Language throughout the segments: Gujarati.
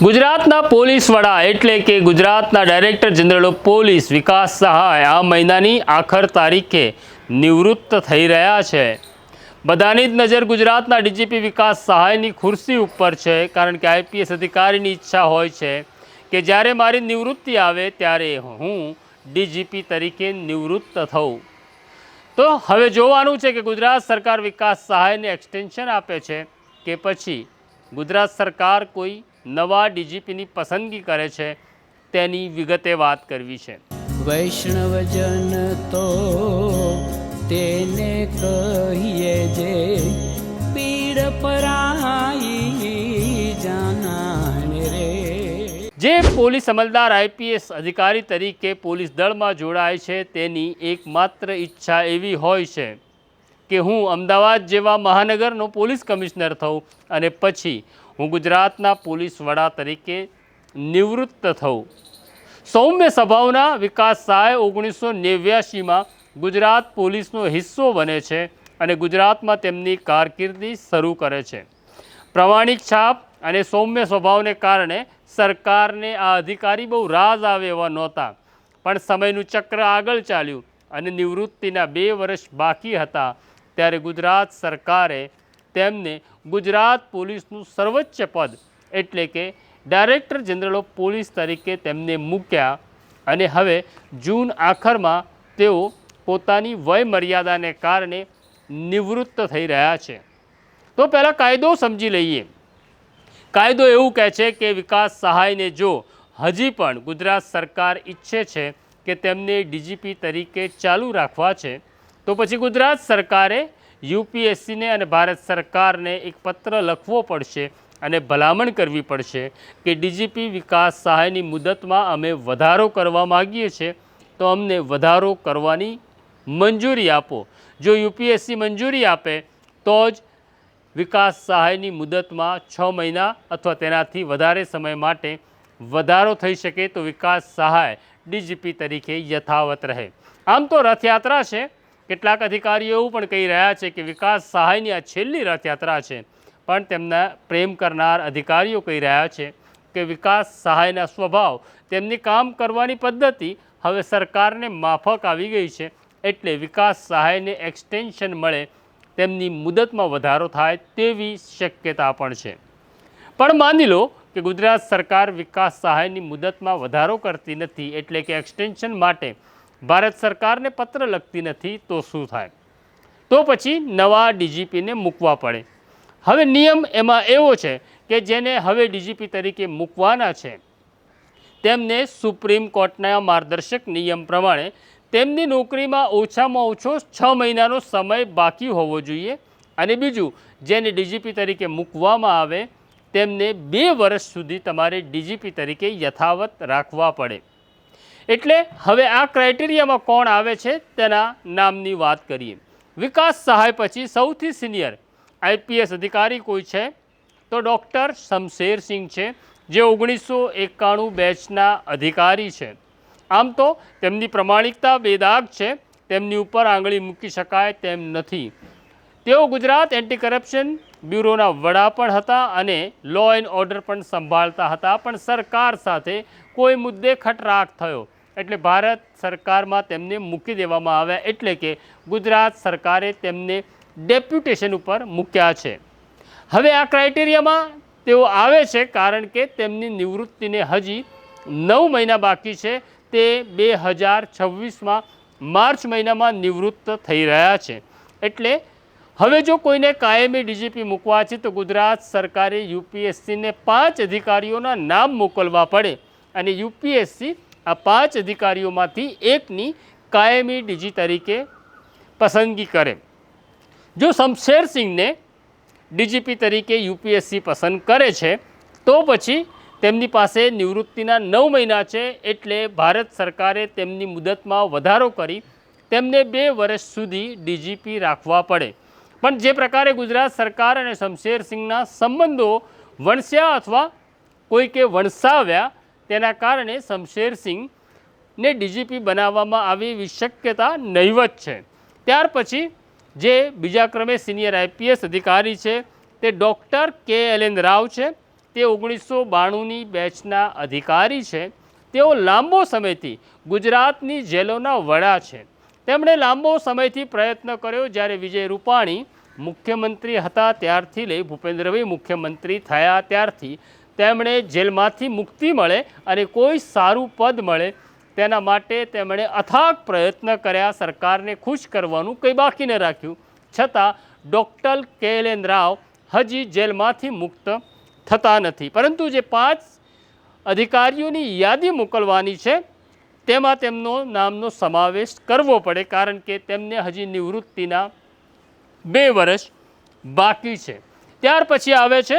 ગુજરાતના પોલીસ વડા એટલે કે ગુજરાતના ડાયરેક્ટર જનરલ પોલીસ વિકાસ સહાય આ મહિનાની આખર તારીખે નિવૃત્ત થઈ રહ્યા છે. બધાની જ નજર ગુજરાતના ડીજીપી વિકાસ સહાયની ખુરશી ઉપર છે, કારણ કે આઈપીએસ અધિકારીની ઈચ્છા હોય છે કે જ્યારે મારી નિવૃત્તિ આવે ત્યારે હું ડીજીપી તરીકે નિવૃત્ત થઉં. તો હવે જોવાનું છે કે ગુજરાત સરકાર વિકાસ સહાયને એક્સટેન્શન આપે છે કે પછી ગુજરાત સરકાર કોઈ નવા ડીજીપીની પસંદગી કરે છે તેની વિગતે વાત કરવી છે. વૈષ્ણવજન તો તેને કહીએ જે પીડ પરાઈ જાનાને રે. જે પોલીસ અમલદાર આઈપીએસ અધિકારી તરીકે પોલીસ દળમાં જોડાય છે તેની એકમાત્ર ઈચ્છા એવી હોય છે કે હું અમદાવાદ જેવા મહાનગરનો પોલીસ કમિશનર થઉં અને પછી હું ગુજરાતના પોલીસ વડા તરીકે નિવૃત્ત થઉં. સૌમ્ય સ્વભાવના વિકાસ સહાય ઓગણીસો નેવ્યાસીમાં ગુજરાત પોલીસનો હિસ્સો બને છે અને ગુજરાતમાં તેમની કારકિર્દી શરૂ કરે છે. પ્રમાણિક છાપ અને સૌમ્ય સ્વભાવને કારણે સરકારને આ અધિકારી બહુ રાજ આવે એવા નહોતા. પણ સમયનું ચક્ર આગળ ચાલ્યું અને નિવૃત્તિના બે વર્ષ બાકી હતા, ત્યારે ગુજરાત સરકારે તેમને ગુજરાત પોલીસનું સર્વોચ્ચ પદ એટલે કે ડાયરેક્ટર જનરલ ઓફ પોલીસ તરીકે તેમને મૂક્યા અને હવે જૂન આખરમાં તેઓ પોતાની વય મર્યાદાને કારણે નિવૃત્ત થઈ રહ્યા છે. તો પહેલાં કાયદો સમજી લઈએ. કાયદો એવું કહે છે કે વિકાસ સહાયને જો હજી પણ ગુજરાત સરકાર ઈચ્છે છે કે તેમને ડીજીપી તરીકે ચાલુ રાખવા છે, તો પછી ગુજરાત સરકારે યુપીએસસીને અને ભારત સરકારને એક પત્ર લખવો પડશે અને ભલામણ કરવી પડશે કે ડીજીપી વિકાસ સહાયની મુદતમાં અમે વધારો કરવા માગીએ છીએ, તો અમને વધારો કરવાની મંજૂરી આપો. જો યુપીએસસી મંજૂરી આપે, તો જ વિકાસ સહાયની મુદતમાં છ મહિના અથવા તેનાથી વધારે સમય માટે વધારો થઈ શકે તો વિકાસ સહાય ડીજીપી તરીકે યથાવત રહે. આમ તો રથયાત્રા છે. કેટલાક અધિકારીઓ એવું પણ કહી રહ્યા છે કે વિકાસ સહાયની આ છેલ્લી રથયાત્રા છે. પણ તેમના પ્રેમ કરનાર અધિકારીઓ કહી રહ્યા છે કે વિકાસ સહાયના સ્વભાવ, તેમની કામ કરવાની પદ્ધતિ હવે સરકારને માફક આવી ગઈ છે. એટલે વિકાસ સહાયને એક્સટેન્શન મળે, તેમની મુદતમાં વધારો થાય તેવી શક્યતા પણ છે. પણ માની લો કે ગુજરાત સરકાર વિકાસ સહાયની મુદતમાં વધારો કરતી નથી, એટલે કે એક્સટેન્શન માટે ભારત સરકારને પત્ર લખતી નથી તો શું થાય? તો પછી નવા ડીજીપીને મૂકવા પડે. હવે નિયમ એમાં એવો છે કે જેને હવે ડીજીપી તરીકે મૂકવાના છે, તેમને સુપ્રીમ કોર્ટના માર્ગદર્શક નિયમ પ્રમાણે તેમની નોકરીમાં ઓછામાં ઓછો છ મહિનાનો સમય બાકી હોવો જોઈએ અને બીજું, જેને ડીજીપી તરીકે મૂકવામાં આવે, તેમને બે વર્ષ સુધી તમારે ડીજીપી તરીકે યથાવત રાખવા પડે. એટલે હવે આ ક્રાઇટેરિયામાં કોણ આવે છે તેના નામની વાત કરીએ. વિકાસ સહાય પછી સૌથી સિનિયર આઈપીએસ અધિકારી કોઈ છે? તો ડૉક્ટર શમશેર સિંહ છે, જે ઓગણીસો એકાણું બેચના અધિકારી છે. આમ તો તેમની પ્રમાણિકતા બેદાગ છે, તેમની ઉપર આંગળી મૂકી શકાય તેમ નથી. તેઓ ગુજરાત એન્ટી કરપ્શન બ્યુરોના વડા પણ હતા અને લો એન્ડ ઓર્ડર પણ સંભાળતા હતા. પણ સરકાર સાથે કોઈ મુદ્દે ખટરાક થયો. એટલે ભારત સરકારમાં તેમને મૂકી દેવામાં આવ્યા એટલે કે ગુજરાત સરકારે તેમને ડેપ્યુટેશન ઉપર મૂક્યા છે. હવે આ ક્રાઇટેરિયામાં તેઓ આવે છે કારણ કે તેમની નિવૃત્તિને હજી નવ મહિના બાકી છે. તે બે હજાર છવ્વીસમાં માર્ચ મહિનામાં નિવૃત્ત થઈ રહ્યા છે. એટલે હવે જો કોઈને કાયમી ડીજીપી મૂકવા છે, તો ગુજરાત સરકારે યુપીએસસીને પાંચ અધિકારીઓના નામ મોકલવા પડે અને યુપીએસસી આ પાંચ અધિકારીઓમાંથી એકની કાયમી ડીજી તરીકે પસંદગી કરે. જો શમશેર સિંહને ડીજીપી તરીકે યુપીએસસી પસંદ કરે છે, તો પછી તેમની પાસે નિવૃત્તિના નવ મહિના છે, એટલે ભારત સરકારે તેમની મુદતમાં વધારો કરી તેમને બે વર્ષ સુધી ડીજીપી રાખવા પડે. પણ જે પ્રકારે ગુજરાત સરકાર અને શમશેર સિંહના સંબંધો વણસ્યા અથવા કોઈકે વણસાવ્યા, તેના કારણે શમશેર સિંહને ડીજીપી બનાવવામાં આવી એવી શક્યતા નહીવત છે. ત્યાર પછી જે બીજા ક્રમે સિનિયર આઈપીએસ અધિકારી છે, તે doctor K L N Rao છે, તે ઓગણીસો બાણુંની બેચના અધિકારી છે, તેઓ લાંબો સમયથી ગુજરાતની જેલોના વડા છે. તેમણે લાંબો સમયથી પ્રયત્ન કર્યો જ્યારે વિજય રૂપાણી મુખ્યમંત્રી હતા ત્યારથી લઈ ભૂપેન્દ્રભાઈ મુખ્યમંત્રી થયા ત્યારથી તેમણે જેલમાંથી મુક્તિ મળે અને કોઈ સારું પદ મળે તેના માટે તેમણે અથાગ પ્રયત્ન કર્યા, સરકારને ખુશ કરવાનું કંઈ બાકી ન રાખ્યું. છતાં ડૉક્ટર કે એલ રાવ હજી જેલમાંથી મુક્ત થતા નથી. પરંતુ જે પાંચ અધિકારીઓની યાદી મોકલવાની છે તેમાં તેમનો નામનો સમાવેશ કરવો પડે, કારણ કે તેમને હજી નિવૃત્તિના બે વર્ષ બાકી છે. ત્યાર પછી આવે છે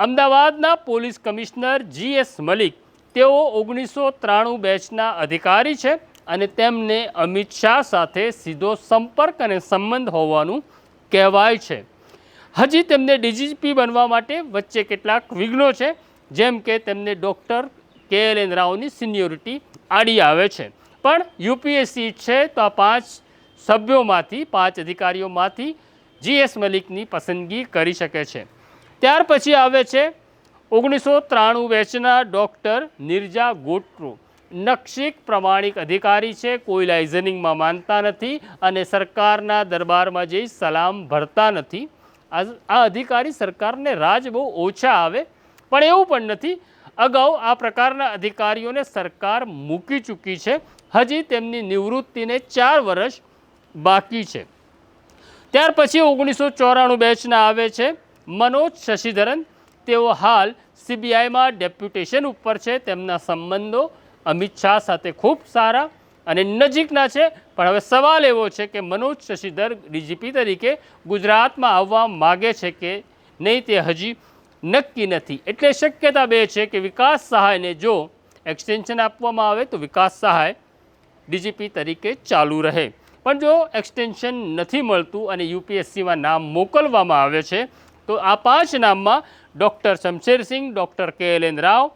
અમદાવાદના police commissioner G S Malik. તેઓ ઓગણીસો ત્રાણું બેચના અધિકારી છે અને તેમને અમિત શાહ સાથે સીધો સંપર્ક અને સંબંધ હોવાનું કહેવાય છે. હજી તેમને ડીજીપી બનવા માટે વચ્ચે કેટલાક વિઘ્નો છે, જેમ કે તેમને doctor K L N રાવની seniority આડી આવે છે. પણ યુપીએસસી છે તો આ પાંચ સભ્યોમાંથી, પાંચ અધિકારીઓમાંથી જીએસ મલિકની પસંદગી કરી શકે છે. ત્યાર પછી આવે છે ઓગણીસો ત્રાણું બેચના ડૉક્ટર નિર્જા ગોટ્રો. નક્ષિક પ્રમાણિક અધિકારી છે, કોઈ લાઇઝનિંગમાં માનતા નથી અને સરકારના દરબારમાં જઈ સલામ ભરતા નથી. આ અધિકારી સરકારને રાજ બહુ ઓછા આવે, પણ એવું પણ નથી અગાઉ આ પ્રકારના અધિકારીઓને સરકાર મૂકી ચૂકી છે. હજી તેમની નિવૃત્તિને ચાર વર્ષ બાકી છે. ત્યાર પછી ઓગણીસો ચોરાણું બેચના આવે છે. મનોજ શશિધરન, તેઓ હાલ સીબીઆઈમાં ડેપ્યુટેશન ઉપર છે. તેમના સંબંધો અમિત શાહ સાથે ખૂબ સારા અને નજીકના છે. પણ હવે સવાલ એવો છે કે મનોજ શશિધર ડીજીપી તરીકે ગુજરાતમાં આવવા માગે છે કે નહીં તે હજી નક્કી નથી. એટલે શક્યતા બે છે કે વિકાસ સહાયને જો એક્સટેન્શન આપવામાં આવે તો વિકાસ સહાય ડીજીપી તરીકે ચાલુ રહે. પણ જો એક્સટેન્શન નથી મળતું અને યુપીએસસીમાં નામ મોકલવામાં આવે છે, તો આ પાંચ નામમાં doctor Shamsher Singh doctor K L N Rao,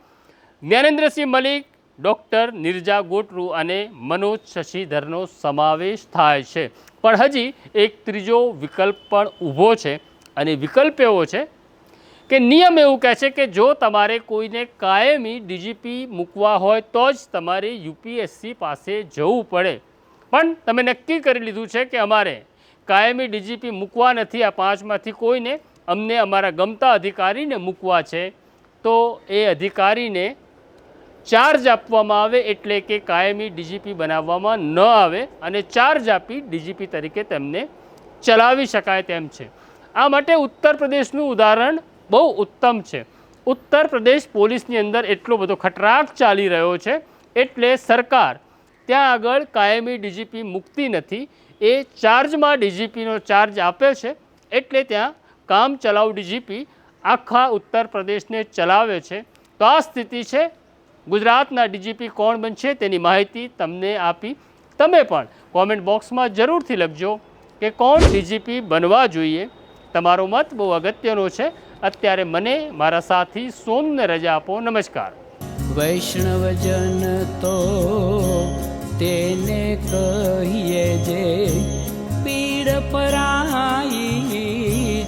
Gyanendra Singh Malik, doctor Nirja Gotru અને મનોજ શશીધરનો સમાવેશ થાય છે. પણ હજી એક ત્રીજો વિકલ્પ પણ ઊભો છે અને વિકલ્પ એવો છે કે નિયમ એવું કહે છે કે જો તમારે કોઈને કાયમી ડીજીપી મૂકવા હોય તો જ તમારે યુપીએસસી પાસે જવું પડે. પણ તમે નક્કી કરી લીધું છે કે અમારે કાયમી ડીજીપી મૂકવા નથી, આ પાંચમાંથી કોઈને અમને અમારા ગમતા અધિકારીને મૂકવા છે. તો એ અધિકારીને ચાર્જ આપવામાં આવે એટલે કે કાયમી ડીજીપી બનાવવામાં ન આવે અને ચાર્જ આપી ડીજીપી તરીકે તેમને ચલાવી શકાય તેમ છે. આ માટે ઉત્તર પ્રદેશનું ઉદાહરણ બહુ ઉત્તમ છે. ઉત્તર પ્રદેશ પોલીસની અંદર એટલો બધો ખટરાક ચાલી રહ્યો છે એટલે સરકાર ત્યાં આગળ કાયમી ડીજીપી મૂકતી નથી. એ ચાર્જમાં ડીજીપીનો ચાર્જ આપે છે એટલે ત્યાં કામ ચલાવ ડીજીપી આખા ઉત્તર પ્રદેશને ચલાવે છે. તો આ સ્થિતિ છે. ગુજરાતના ડીજીપી કોણ બનશે તેની માહિતી તમને આપી. તમે પણ કોમેન્ટ બોક્સમાં જરૂરથી લખજો કે કોણ ડીજીપી બનવા જોઈએ. તમારો મત બહુ અગત્યનો છે. અત્યારે મને, મારા સાથી સોમને રજા આપો, નમસ્કાર. વૈષ્ણવજન તો તેને કહીએ જે, પીડ પરાઈ